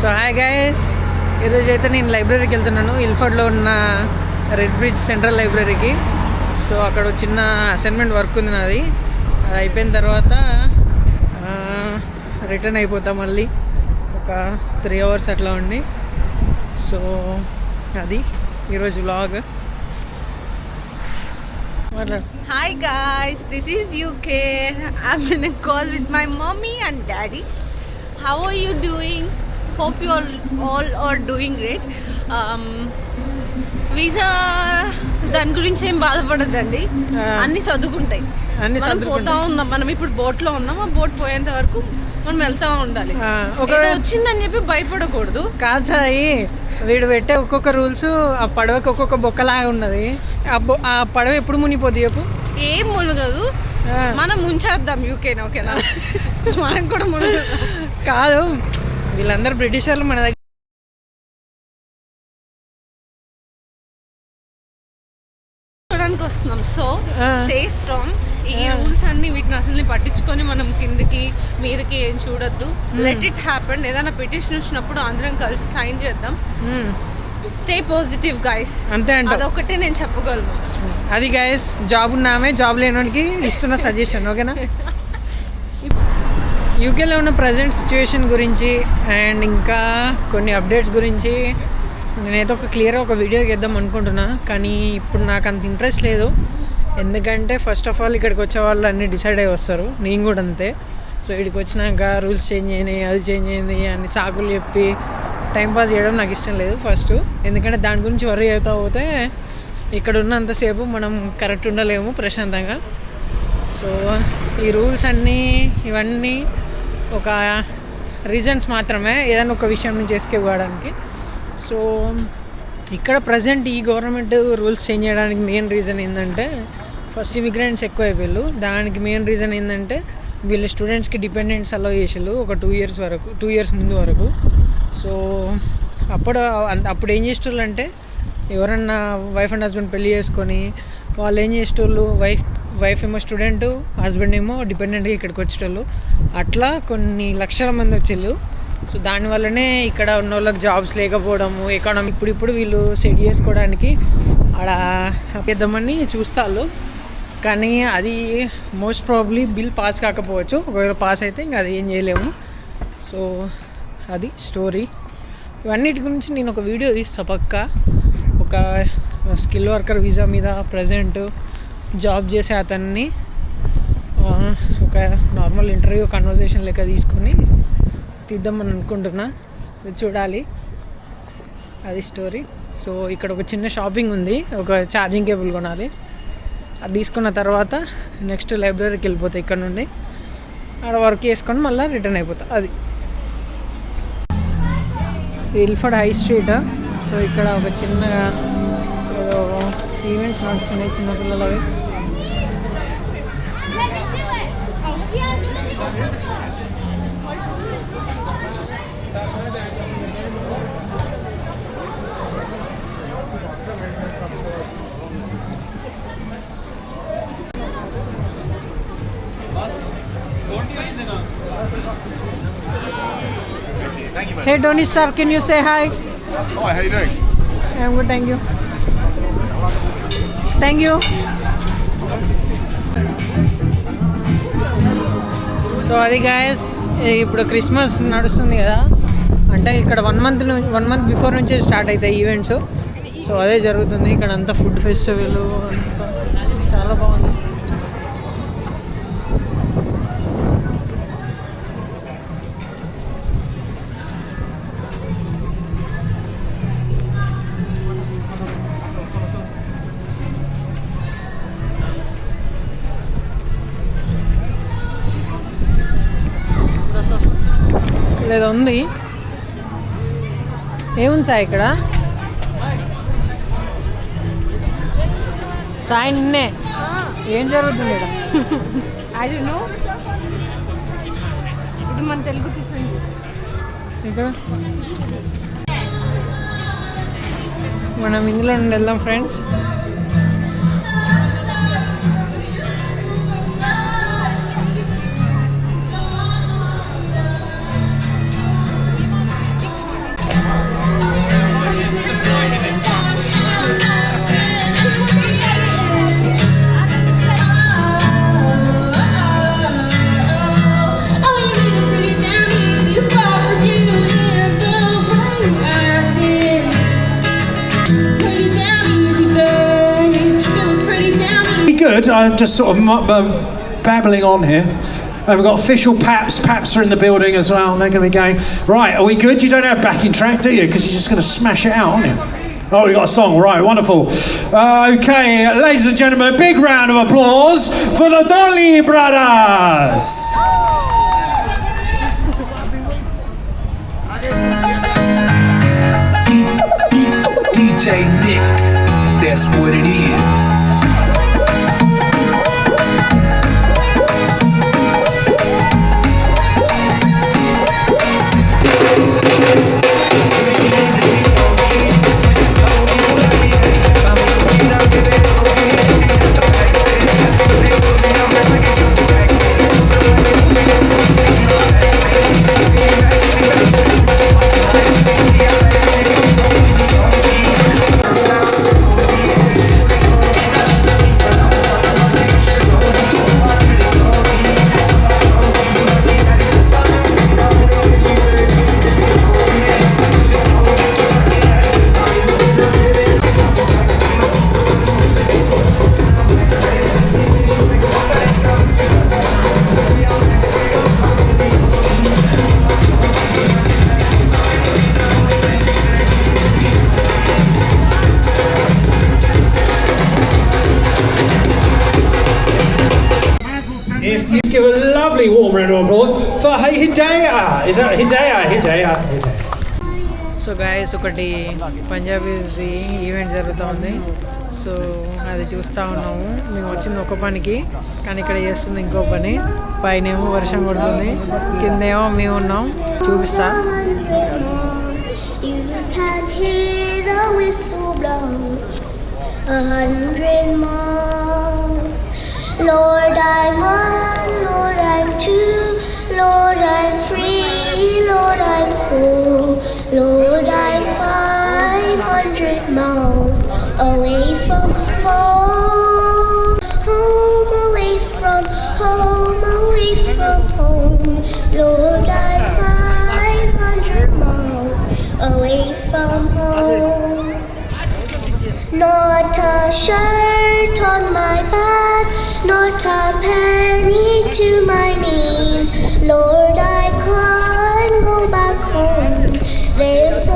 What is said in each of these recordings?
So hi guys ఈరోజు అయితే నేను లైబ్రరీకి వెళ్తున్నాను. ఇల్ఫర్డ్లో ఉన్న రెడ్ బ్రిడ్జ్ సెంట్రల్ లైబ్రరీకి సో అక్కడ చిన్న అసైన్మెంట్ వర్క్ ఉంది నాది. అది అయిపోయిన తర్వాత రిటర్న్ అయిపోతా మళ్ళీ. ఒక త్రీ అవర్స్ అట్లా ఉండి. సో అది ఈరోజు vlog hi guys this is UK I call with my mummy and daddy how are you doing? Hope you all all are doing great. Um, visa దాని గురించి ఏం బాధపడద్దండి. అన్ని చదువుకుంటాయి. అన్ని పోతా. ఉన్నాం మనం ఇప్పుడు బోట్లో ఉన్నాం ఆ బోట్ పోయేంత వరకు మనం వెళ్తా ఉండాలి. వచ్చిందని చెప్పి భయపడకూడదు. కాదు సాయి వీడు పెట్టే ఒక్కొక్క రూల్స్ ఆ పడవకి ఒక్కొక్క బొక్కలాగా ఉన్నది. ఆ పడవ ఎప్పుడు మునిగిపోద్ది చెప్పు? ఏం మునగదు. మనం ముంచేద్దాం యూకేనా ఓకేనా? మనం కూడా మునగదు. కాదు వీళ్ళందరూ బ్రిటిషర్లు మన దగ్గర. చూడడానికి వస్తున్నాం. సో. స్టే స్ట్రాంగ్ ఈ. రూల్స్ అన్ని వీటిని అసలు పట్టించుకొని మనం కిందకి మీదకి ఏం చూడొద్దు. లెట్ ఇట్ హ్యాపెన్ ఏదైనా పిటిషన్ వచ్చినప్పుడు అందరం కలిసి సైన్ చేద్దాం. స్టే పాజిటివ్ గైస్ అంతే అంట అదొకటే నేను చెప్పగలను. అది గైస్ జాబ్ ఉన్నామే జాబ్ లేనోనికి ఇస్తున్న సజెషన్ ఓకేనా యూకేలో ఉన్న ప్రజెంట్ సిచ్యువేషన్ గురించి అండ్ ఇంకా కొన్ని అప్డేట్స్ గురించి నేనైతే ఒక క్లియర్ ఒక వీడియో చేద్దాం అనుకుంటున్నా. కానీ ఇప్పుడు నాకు అంత ఇంట్రెస్ట్ లేదు. ఎందుకంటే ఫస్ట్ ఆఫ్ ఆల్ ఇక్కడికి వచ్చే వాళ్ళు అన్నీ డిసైడ్ అయ్యి వస్తారు. నేను కూడా అంతే. సో ఇక్కడికి వచ్చినాక రూల్స్ చేంజ్ అయినాయి అది చేంజ్ అయింది అని సాకులు చెప్పి టైంపాస్ చేయడం నాకు ఇష్టం లేదు ఫస్ట్ ఎందుకంటే దాని గురించి వరీ అవుతా పోతే ఇక్కడ ఉన్నంతసేపు మనం కరెక్ట్ ఉండలేము ప్రశాంతంగా. సో ఈ రూల్స్ అన్నీ ఇవన్నీ ఒక రీజన్స్ మాత్రమే ఏదైనా ఒక విషయం నుంచి ఎస్కేప్ సో ఇక్కడ ప్రజెంట్ ఈ గవర్నమెంట్ రూల్స్ చేంజ్ చేయడానికి మెయిన్ రీజన్ ఏంటంటే ఫస్ట్ ఇమిగ్రెంట్స్ ఎక్కువ అయిపోయారు దానికి మెయిన్ రీజన్ ఏంటంటే వీళ్ళు స్టూడెంట్స్కి డిపెండెంట్స్ అలో చేసారు ఒక టూ ఇయర్స్ వరకు టూ ఇయర్స్ ముందు వరకు. సో అప్పుడు అప్పుడు ఏం చేసేటోళ్ళు అంటే ఎవరన్నా వైఫ్ అండ్ హస్బెండ్ పెళ్ళి చేసుకొని వాళ్ళు ఏం చేసేటోళ్ళు వైఫ్ వైఫ్ ఏమో స్టూడెంట్ హస్బెండ్ ఏమో డిపెండెంట్గా ఇక్కడికి వచ్చేటోళ్ళు. అట్లా కొన్ని లక్షల మంది వచ్చేళ్ళు. సో దానివల్లనే ఇక్కడ ఉన్న వాళ్ళకి జాబ్స్ లేకపోవడము ఎకానమీ ఇప్పుడు ఇప్పుడు వీళ్ళు సెట్ చేసుకోవడానికి ఆడ పెద్దమని చూస్తారు కానీ అది మోస్ట్ ప్రాబ్లీ బిల్ పాస్ కాకపోవచ్చు. ఒకవేళ పాస్ అయితే ఇంకా అది ఏం చేయలేము. సో అది స్టోరీ. ఇవన్నిటి గురించి నేను ఒక వీడియో తీస్తా పక్క. ఒక స్కిల్ వర్కర్ వీసా మీద ప్రజెంట్ జాబ్ చేసే అతన్ని ఒక నార్మల్ ఇంటర్వ్యూ కన్వర్జేషన్ లెక్క తీసుకొని తీద్దామని అనుకుంటున్నా. చూడాలి. అది స్టోరీ సో ఇక్కడ ఒక చిన్న షాపింగ్ ఉంది. ఒక ఛార్జింగ్ కేబుల్ కొనాలి. అది తీసుకున్న తర్వాత నెక్స్ట్ లైబ్రరీకి వెళ్ళిపోతా ఇక్కడ నుండి. ఆడ వర్క్ చేసుకొని మళ్ళీ రిటర్న్ అయిపోతా. అది. ఇల్ఫడ్ హై స్ట్రీట్ సో ఇక్కడ ఒక చిన్న ఏదో ఈవెంట్స్ నడుస్తున్నాయి చిన్నపిల్లలవి. Hey Donny Star, can you say hi? Hi, how you doing? I'm good, thank you. Thank you. So అది గాయస్ ఇప్పుడు క్రిస్మస్ నడుస్తుంది కదా. అంటే ఇక్కడ one month one month before నుంచే స్టార్ట్ అవుతాయి ఈవెంట్స్ సో అదే జరుగుతుంది. ఇక్కడ అంతా ఫుడ్ ఫెస్టివల్ చాలా బాగుంది. ఉంది. ఏముంది సార్ ఇక్కడ? సాయి నిన్నే. ఏం జరుగుతుంది ఇక్కడ? ఐ డోంట్ నో ఇది మన తెలుగు ఇక్కడ? మనం ఇందులో నుండి వెళ్దాం friends. good. I'm just sort of babbling on here. And we've got official PAPs. PAPs are in the building as well. They're going to be going, right, are we good? You don't have backing track, do you? Because you're just going to smash it out, aren't you? Oh, we got a song. Right, wonderful. Uh, okay, ladies and gentlemen, big round of applause for the Dolly Brothers. Applause for Hidayah. Is that Hidayah? Hidayah. Hidayah. So guys ఒకటి పంజాబీస్ది event జరుగుతూ ఉంది so అది చూస్తూ ఉన్నాము మేము వచ్చింది ఒక పనికి కానీ ఇక్కడ చేస్తుంది ఇంకో పని పైనేమో వర్షం పడుతుంది కిందేమో మేము ఉన్నాం చూపిస్తా a hundred miles. From home. Not a shirt on my back, not a penny to my name. Lord, I can't go back home. This.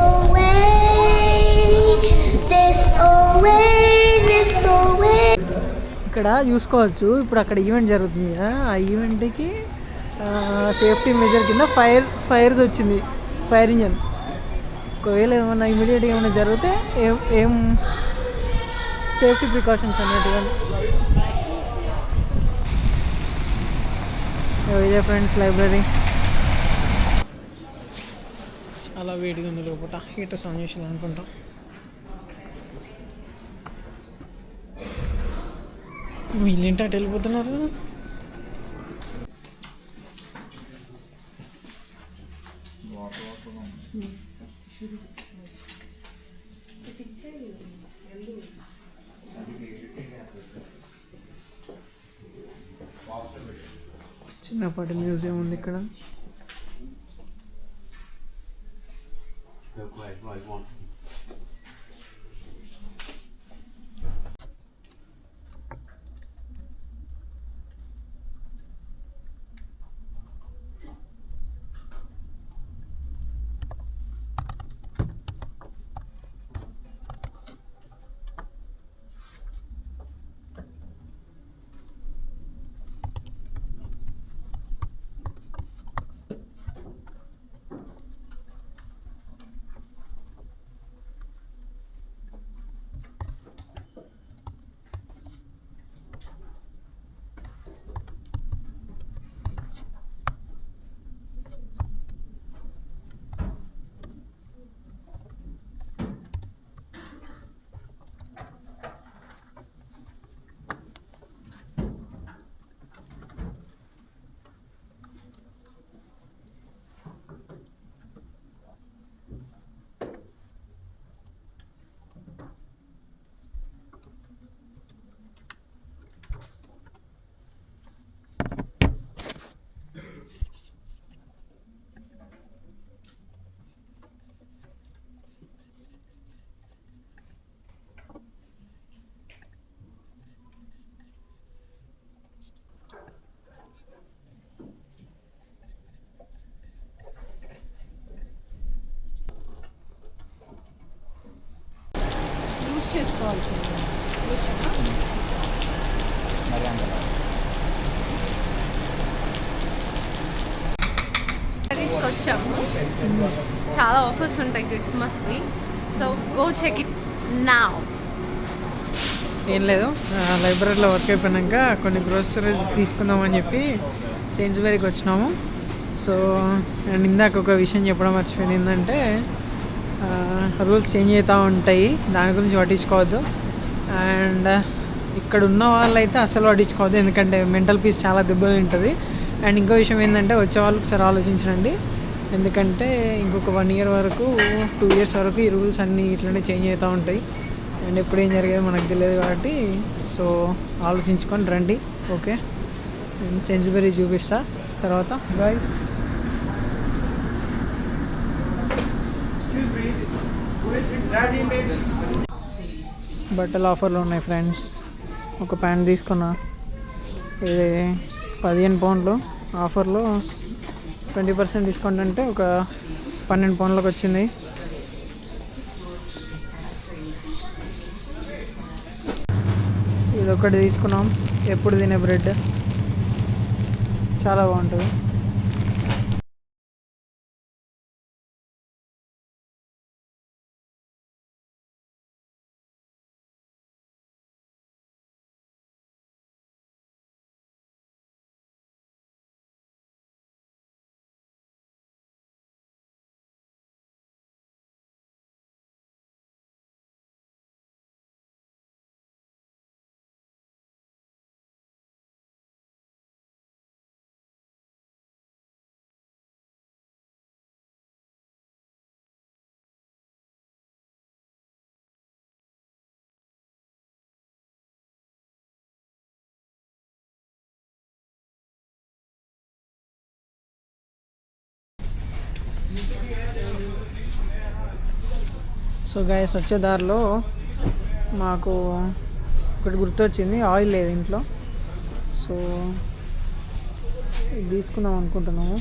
ఇక్కడ చూసుకోవచ్చు ఇప్పుడు అక్కడ ఈవెంట్ జరుగుతుంది కదా ఆ ఈవెంట్కి సేఫ్టీ మెజర్ కింద ఫైర్ ఫైర్ది వచ్చింది ఫైర్ ఇంజన్ ఒకవేళ ఏమైనా ఇమీడియట్గా ఏమైనా జరిగితే ఏం ఏం సేఫ్టీ ప్రికాషన్స్ అన్నట్టుగా ఇదే ఫ్రెండ్స్ లైబ్రరీ చాలా వేడిగా ఉంది లోపల హీటర్స్ ఆన్ చేసింది అనుకుంటాం. వీళ్ళేంటి అటు వెళ్ళిపోతున్నారు? మ్యూజియం ఉంది ఇక్కడ. వచ్చాము చాలా ఆఫర్స్ ఉంటాయి క్రిస్మస్వి. సో గో చెక్ ఇట్ నా ఏం లేదు. లైబ్రరీలో వర్క్ అయిపోయినాక కొన్ని గ్రోసరీస్ తీసుకుందామని చెప్పి సెయింట్స్బెరీకి వచ్చినాము. సో అండ్ ఇందాక ఒక విషయం చెప్పడం మర్చిపోయింది ఏంటంటే రూల్స్ చేంజ్ అవుతూ ఉంటాయి దాని గురించి పట్టించుకోవద్దు. అండ్ ఇక్కడ ఉన్న వాళ్ళైతే అసలు పట్టించుకోవద్దు ఎందుకంటే మెంటల్ పీస్ చాలా దెబ్బతింటుంది అండ్ ఇంకో విషయం ఏంటంటే వచ్చే వాళ్ళు ఒకసారి ఆలోచించండి. ఎందుకంటే ఇంకొక వన్ ఇయర్ వరకు టూ ఇయర్స్ వరకు ఈ రూల్స్ అన్నీ ఇట్లనే చేంజ్ అవుతూ ఉంటాయి. అండ్ ఎప్పుడు ఏం జరిగేది మనకు తెలియదు కాబట్టి సో ఆలోచించుకొని రండి ఓకే? సెన్సిబరీ చూపిస్తా. తర్వాత గైస్ బట్టలు ఆఫర్లు ఉన్నాయి ఫ్రెండ్స్. ఒక ప్యాంట్ తీసుకున్నా. ఇది పదిహేను పౌండ్లు. ఆఫర్లో ట్వంటీ పర్సెంట్ డిస్కౌంట్ అంటే ఒక పన్నెండు పౌండ్లకు వచ్చింది. ఇది ఒకటి తీసుకున్నాం. ఎప్పుడు తినే బ్రెడ్. చాలా బాగుంటుంది. సో గాయస్ వచ్చే దారిలో మాకు ఒకటి గుర్తొచ్చింది ఆయిల్ లేదు ఇంట్లో. సో తీసుకుందాం అనుకుంటున్నాము.